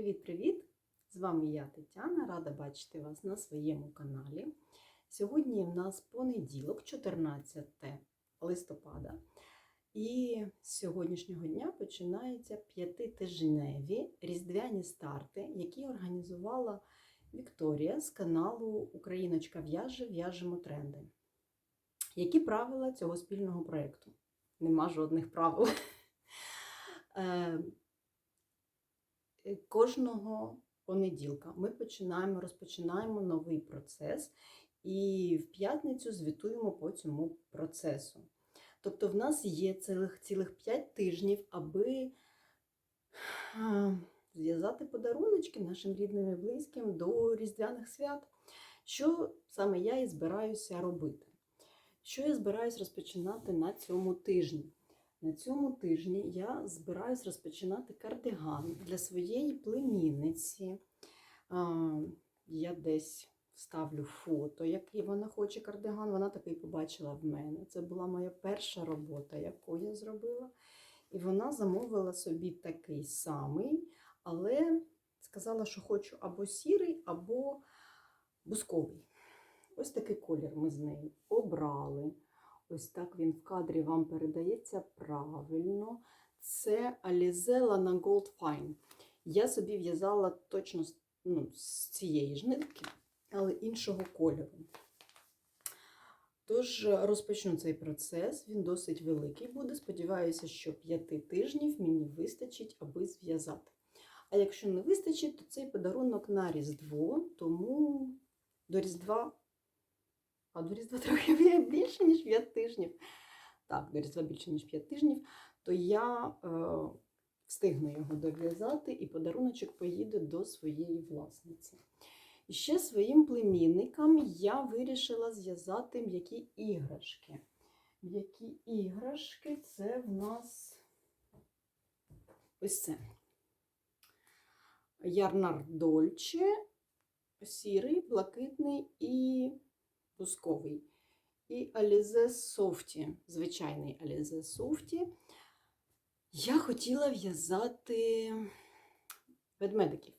Привіт-привіт! З вами я Тетяна, рада бачити вас на своєму каналі. Сьогодні в нас понеділок, 14 листопада, і з сьогоднішнього дня починаються п'ятитижневі різдвяні старти, які організувала Вікторія з каналу Україночка в'яже, в'яжемо тренди. Які правила цього спільного проєкту? Нема жодних правил. Е, Кожного понеділка ми починаємо, розпочинаємо новий процес і в п'ятницю звітуємо по цьому процесу. Тобто, в нас є цілих цілих 5 тижнів, аби зв'язати подаруночки нашим рідним і близьким до Різдвяних свят, що саме я і збираюся робити. Що я збираюсь розпочинати на цьому тижні? На цьому тижні я збираюсь розпочинати кардиган для своєї племінниці. Я десь вставлю фото, який вона хоче кардиган. Вона такий побачила в мене. Це була моя перша робота, яку я зробила. І вона замовила собі такий самий, але сказала, що хочу або сірий, або бусковий. Ось такий колір ми з нею обрали. Ось так він в кадрі вам передається правильно. Це Alize Lana Gold Fine. Я собі в'язала точно ну, з цієї ж нитки, але іншого кольору. Тож розпочну цей процес. Він досить великий буде. Сподіваюся, що п'яти тижнів мені вистачить, аби зв'язати. А якщо не вистачить, то цей подарунок на Різдво, тому до Різдва а до Різдва трохи більше, ніж 5 тижнів. Так, до Різдва більше, ніж 5 тижнів, то я е, встигну його дов'язати, і подаруночок поїде до своєї власниці. І ще своїм племінникам я вирішила зв'язати м'які іграшки. М'які іграшки це в нас ось це. Ярнар Дольче, сірий, блакитний і бусковий. І Alize Softy, звичайний Alize Softy. Я хотіла в'язати ведмедиків.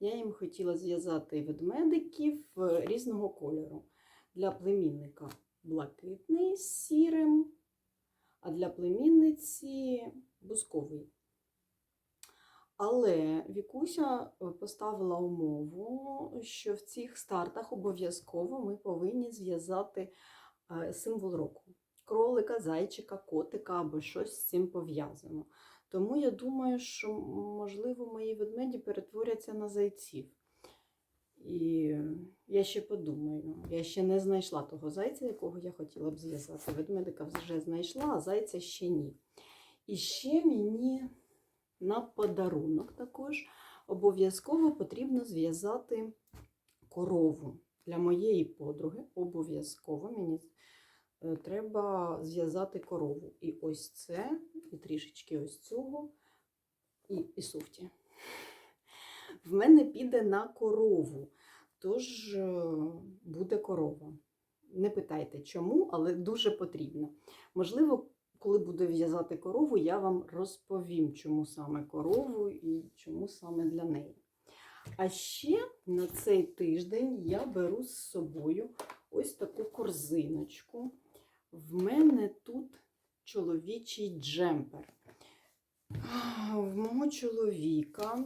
Я їм хотіла зв'язати ведмедиків е, різного кольору. Для племінника блакитний з сірим, а для племінниці бусковий. Але Вікуся е, поставила умову, що в цих стартах обов'язково ми повинні зв'язати е, символ року: кролика, зайчика, котика або щось з цим пов'язано. Тому я думаю, що, можливо, мої ведмеді перетворяться на зайців. І я ще подумаю, я ще не знайшла того зайця, якого я хотіла б зв'язати. Ведмедика вже знайшла, а зайця ще ні. І ще мені на подарунок також обов'язково потрібно зв'язати корову. Для моєї подруги обов'язково мені е, треба зв'язати корову. І ось це, і трішечки ось цього, і, і суфті. В мене піде на корову, тож е, буде корова. Не питайте чому, але дуже потрібно. Можливо, коли буду в'язати корову, я вам розповім, чому саме корову і чому саме для неї. А ще на цей тиждень я беру з собою ось таку корзиночку. В мене тут чоловічий джемпер. В мого чоловіка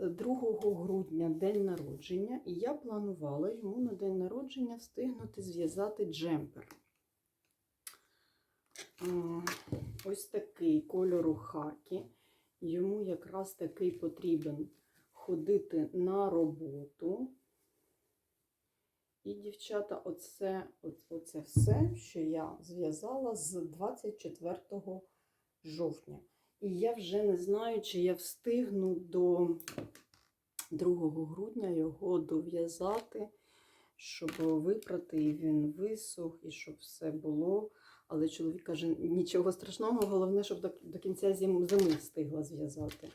2 грудня день народження, і я планувала йому на день народження встигнути зв'язати джемпер. Ось такий кольору хакі. Йому якраз такий потрібен ходити на роботу. І, дівчата, оце, оце все, що я зв'язала з 24 жовтня. І я вже не знаю, чи я встигну до 2 грудня його дов'язати, щоб випрати, і він висох, і щоб все було. Але чоловік каже, нічого страшного, головне, щоб до, до кінця зим, зими встигла зв'язати.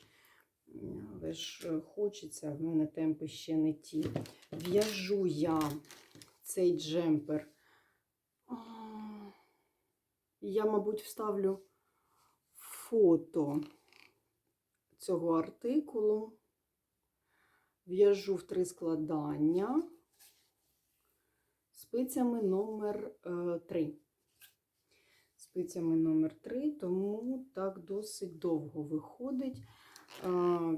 Але ж е, хочеться, в мене темпи ще не ті. В'яжу я цей джемпер. Я, мабуть, вставлю фото цього артикулу. В'яжу в три складання спицями номер 3. Спицями номер 3, тому так досить довго виходить.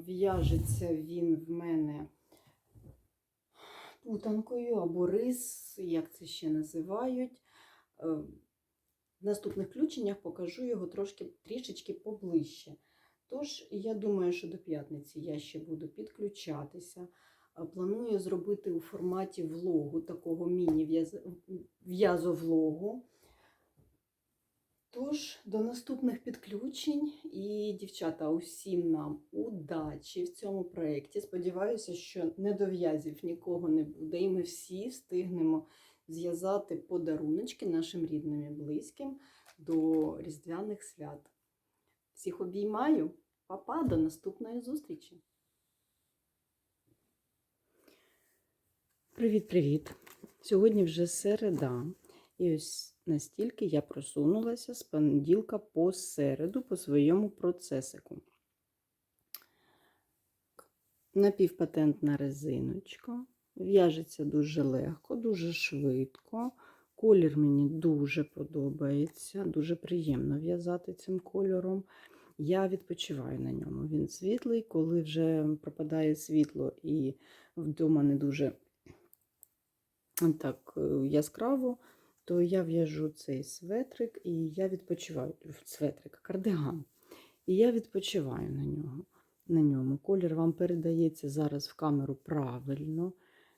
В'яжеться він в мене путанкою або рис, як це ще називають. Е, В наступних включеннях покажу його трошки трішечки поближче. Тож, я думаю, що до п'ятниці я ще буду підключатися. Планую зробити у форматі влогу, такого міні-в'язовлогу. Тож, до наступних підключень і, дівчата, усім нам удачі в цьому проєкті. Сподіваюся, що недов'язів нікого не буде, і ми всі встигнемо зв'язати подаруночки нашим рідним і близьким до Різдвяних свят. Всіх обіймаю, Па-па, до наступної зустрічі! Привіт-привіт! Сьогодні вже середа. І ось настільки я просунулася з понеділка по середу по своєму процесику. Напівпатентна резиночка. В'яжеться дуже легко, дуже швидко. Колір мені дуже подобається, дуже приємно в'язати цим кольором. Я відпочиваю на ньому. Він світлий, коли вже пропадає світло і вдома не дуже так е, яскраво, то я в'яжу цей светрик і я відпочиваю светрик, кардиган. І я відпочиваю на нього. На ньому. Колір вам передається зараз в камеру правильно.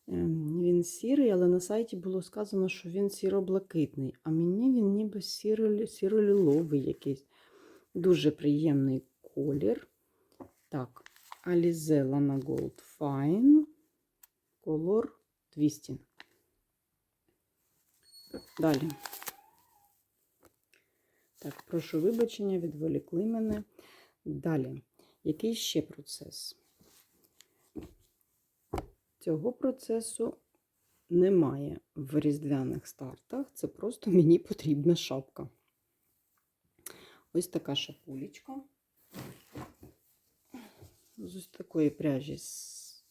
Ем, Він сірий, але на сайті було сказано, що він сіро-блакитний, а мені він ніби сіро- сіро-ліловий якийсь. Дуже приємний колір. Так, Alize Lana Gold Fine. Color 200. Далі. Так, прошу вибачення, відволікли мене. Далі. Який ще процес? Цього процесу немає в різдвяних стартах. Це просто мені потрібна шапка. Ось така шапулечка. З ось такої пряжі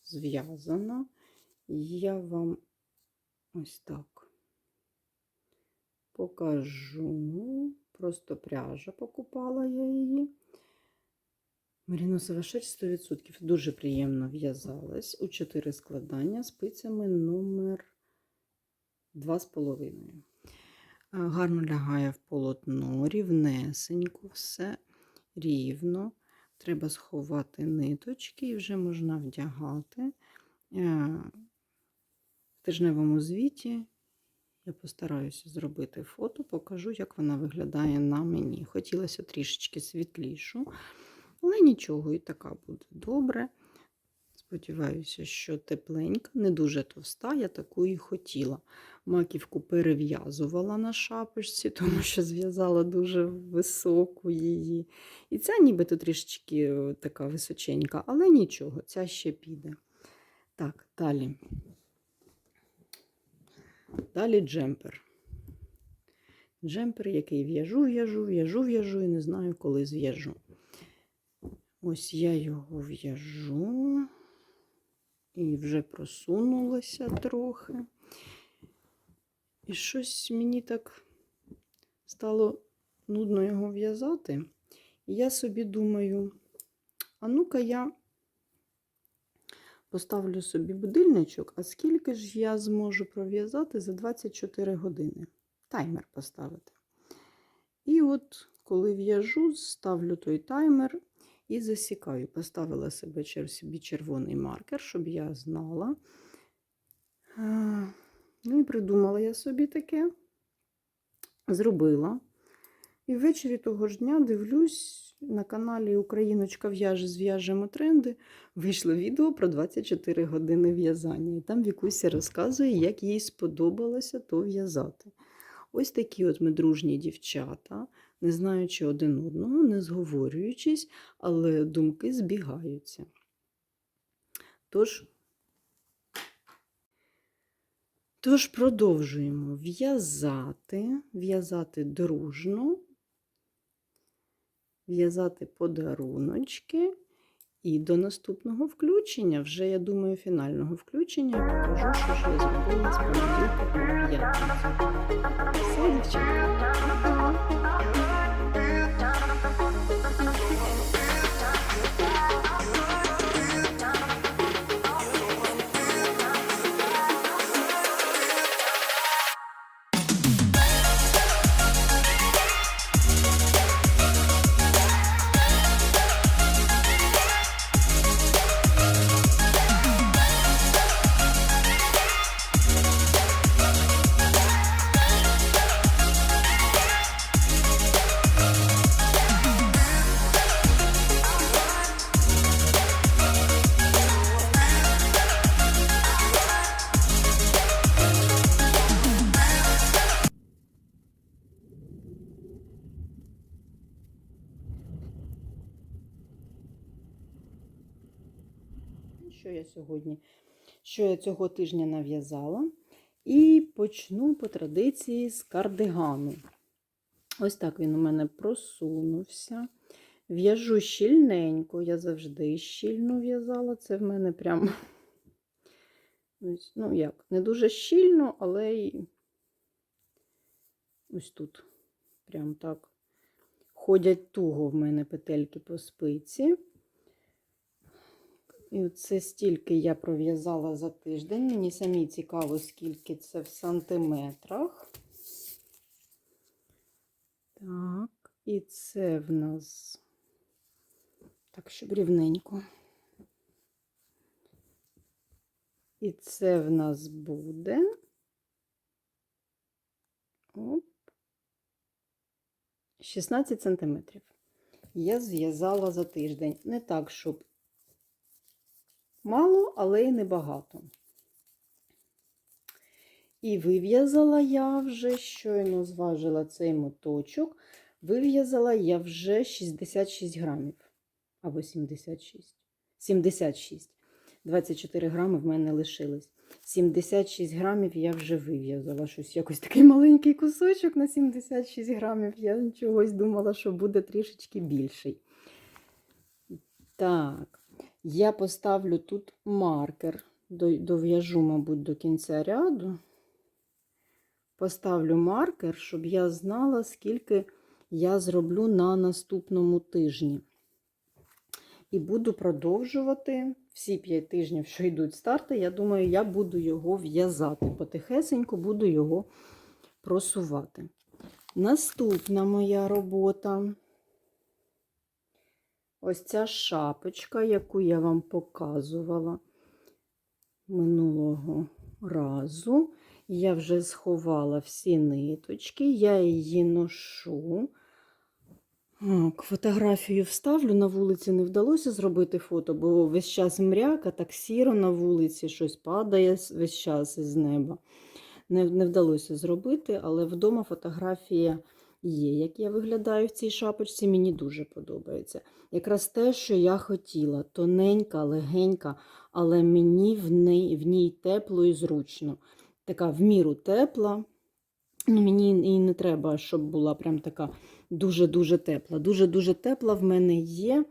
зв'язана. Я вам ось так покажу. Просто пряжа покупала я її. Меріносова шерсть 100%. Дуже приємно в'язалась у 4 складання спицями номер 2,5. Гарно лягає в полотно, рівнесенько, все рівно. Треба сховати ниточки і вже можна вдягати. Е, В тижневому звіті я постараюся зробити фото, покажу, як вона виглядає на мені. Хотілося трішечки світлішу, але нічого, і така буде добре. Сподіваюся, що тепленька, не дуже товста, я таку і хотіла. Маківку перев'язувала на шапочці, тому що зв'язала дуже високу її. І ця нібито трішечки е, така височенька, але нічого, ця ще піде. Так, далі. Далі джемпер. Джемпер, який в'яжу, в'яжу, в'яжу, в'яжу і не знаю, коли зв'яжу. Ось я його в'яжу і вже просунулася трохи. І щось мені так стало нудно його в'язати. І я собі думаю, а ну-ка я поставлю собі будильничок, а скільки ж я зможу пров'язати за 24 години. Таймер поставити. І от, коли в'яжу, ставлю той таймер і засікаю. Поставила себе собі червоний маркер, щоб я знала. Ну і придумала я собі таке, зробила. І ввечері того ж дня дивлюсь на каналі Україночка в'яже, зв'яжемо тренди. Вийшло відео про 24 години в'язання. І там Вікуся розказує, як їй сподобалося то в'язати. Ось такі от ми дружні дівчата, не знаючи один одного, не зговорюючись, але думки збігаються. Тож, тож продовжуємо в'язати, в'язати дружно, в'язати подаруночки І до наступного включення, вже, я думаю, фінального включення, я покажу, що ж я зробила з понеділка по п'ятницю. Все, дівчатка. Сьогодні, що я цього тижня нав'язала. І почну по традиції з кардигану. Ось так він у мене просунувся. В'яжу щільненько, я завжди щільно в'язала. Це в мене прям, ну як, не дуже щільно, але й ось тут. Прям так ходять туго в мене петельки по спиці. І це стільки я пров'язала за тиждень. Мені самі цікаво, скільки це в сантиметрах. Так, і це в нас так, щоб рівненько. І це в нас буде. Оп. 16 сантиметрів. Я зв'язала за тиждень. Не так, щоб мало, але й небагато. І вив'язала я вже, щойно зважила цей моточок, вив'язала я вже 66 грамів. Або 76. 76. 24 грами в мене лишилось. 76 грамів я вже вив'язала. Щось якось такий маленький кусочок на 76 грамів. Я чогось думала, що буде трішечки більший. Так. Я поставлю тут маркер, дов'яжу, мабуть, до кінця ряду. Поставлю маркер, щоб я знала, скільки я зроблю на наступному тижні. І буду продовжувати всі 5 тижнів, що йдуть старти. Я думаю, я буду його в'язати. Потихесенько буду його просувати. Наступна моя робота. Ось ця шапочка, яку я вам показувала минулого разу. Я вже сховала всі ниточки, я її ношу. Фотографію вставлю, на вулиці не вдалося зробити фото, бо весь час мряка, так сіро на вулиці, щось падає весь час із неба. Не, не вдалося зробити, але вдома фотографія є. Як я виглядаю в цій шапочці, мені дуже подобається. Якраз те, що я хотіла, тоненька, легенька, але мені в ній, в ній тепло і зручно. Така в міру тепла. Ну, мені і не треба, щоб була прям така дуже-дуже тепла. Дуже-дуже тепла в мене є.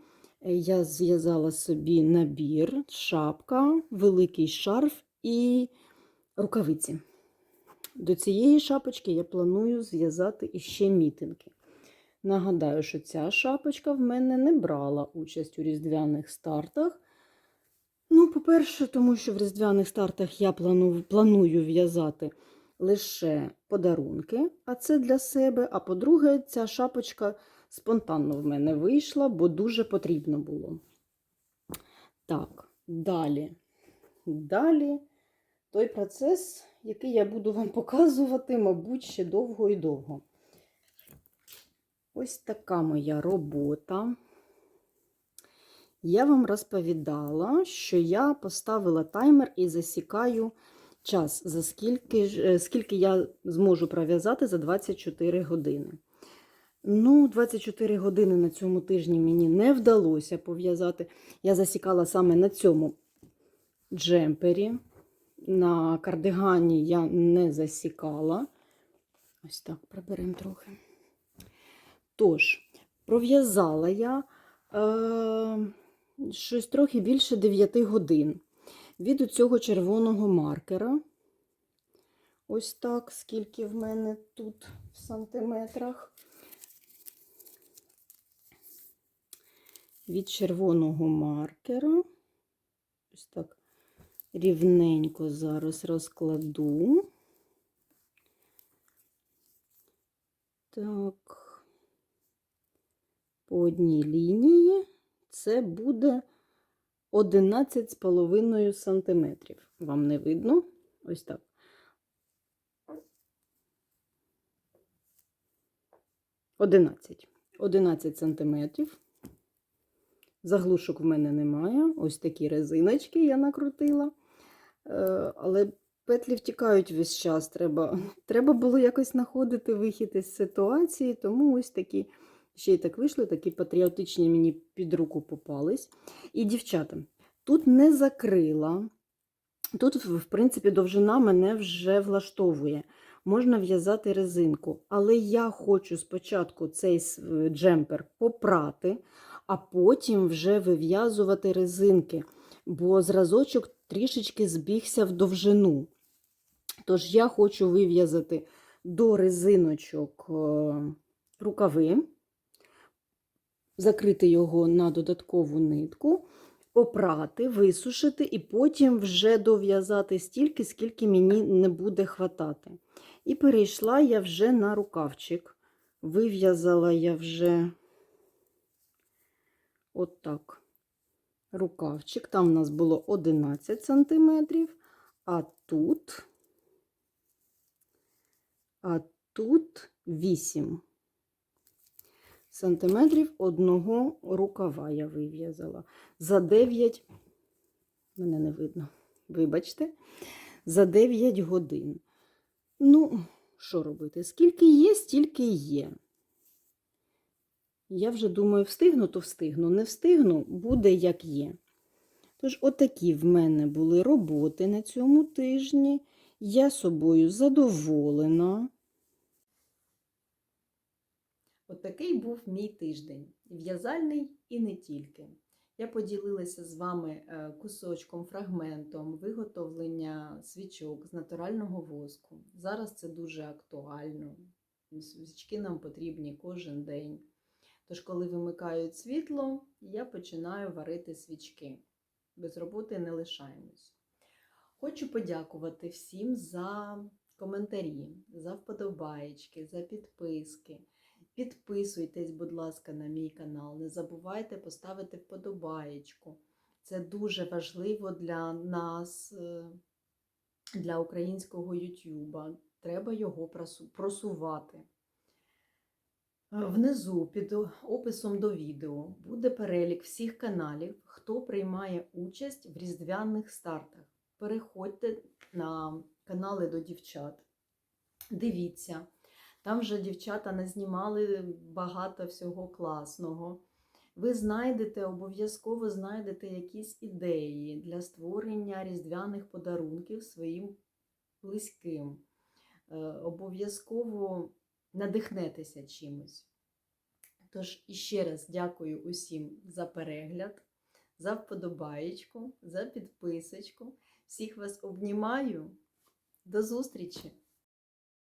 Я зв'язала собі набір, шапка, великий шарф і рукавиці. До цієї шапочки я планую зв'язати іще мітинги. Нагадаю, що ця шапочка в мене не брала участь у різдвяних стартах. Ну, по-перше, тому що в різдвяних стартах я планую, планую в'язати лише подарунки, а це для себе. А по-друге, ця шапочка спонтанно в мене вийшла, бо дуже потрібно було. Так, далі. Далі той процес, який я буду вам показувати, мабуть, ще довго і довго. Ось така моя робота. Я вам розповідала, що я поставила таймер і засікаю час, за скільки, е, скільки я зможу пров'язати за 24 години. Ну, 24 години на цьому тижні мені не вдалося пов'язати. Я засікала саме на цьому джемпері. На кардигані я не засікала. Ось так, приберемо трохи. Тож, пров'язала я е, щось трохи більше 9 годин. Від цього червоного маркера. Ось так, скільки в мене тут в сантиметрах. Від червоного маркера. Рівненько зараз розкладу. Так, по одній лінії це буде 11,5 сантиметрів. Вам не видно? Ось так. Одинадцять. 11 сантиметрів. Заглушок в мене немає. Ось такі резиночки я накрутила. Е, Але петлі втікають весь час. Треба, треба було якось знаходити вихід із ситуації, тому ось такі, ще й так вийшло, такі патріотичні мені під руку попались. І, дівчата, тут не закрила. Тут, в принципі, довжина мене вже влаштовує. Можна в'язати резинку, але я хочу спочатку цей джемпер попрати, а потім вже вив'язувати резинки, бо зразочок трішечки збігся в довжину. Тож я хочу вив'язати до резиночок е, рукави, закрити його на додаткову нитку, попрати, висушити і потім вже дов'язати стільки, скільки мені не буде хватати. І перейшла я вже на рукавчик. Вив'язала я вже отак рукавчик. Там у нас було 11 сантиметрів, а тут, а тут 8 сантиметрів одного рукава я вив'язала. За 9, мене не видно, вибачте, за 9 годин. Ну, що робити? Скільки є, стільки є. Я вже думаю, встигну, то встигну. Не встигну, буде як є. Тож, отакі в мене були роботи на цьому тижні. Я собою задоволена. Отакий був мій тиждень. В'язальний і не тільки. Я поділилася з вами е, кусочком, фрагментом виготовлення свічок з натурального воску. Зараз це дуже актуально. Свічки нам потрібні кожен день. Тож, коли вимикають світло, я починаю варити свічки. Без роботи не лишаємось. Хочу подякувати всім за коментарі, за вподобаєчки, за підписки. Підписуйтесь, будь ласка, на мій канал. Не забувайте поставити вподобаєчку. Це дуже важливо для нас, е, для українського Ютуба. Треба його просувати. Е, Внизу під описом до відео буде перелік всіх каналів, хто приймає участь в різдвяних стартах. Переходьте на канали до дівчат, дивіться. Там вже дівчата назнімали багато всього класного. Ви знайдете, обов'язково знайдете якісь ідеї для створення різдвяних подарунків своїм близьким. Е, Обов'язково надихнетеся чимось. Тож іще раз дякую усім за перегляд, за вподобаєчку, за підписочку. Всіх вас обнімаю. До зустрічі!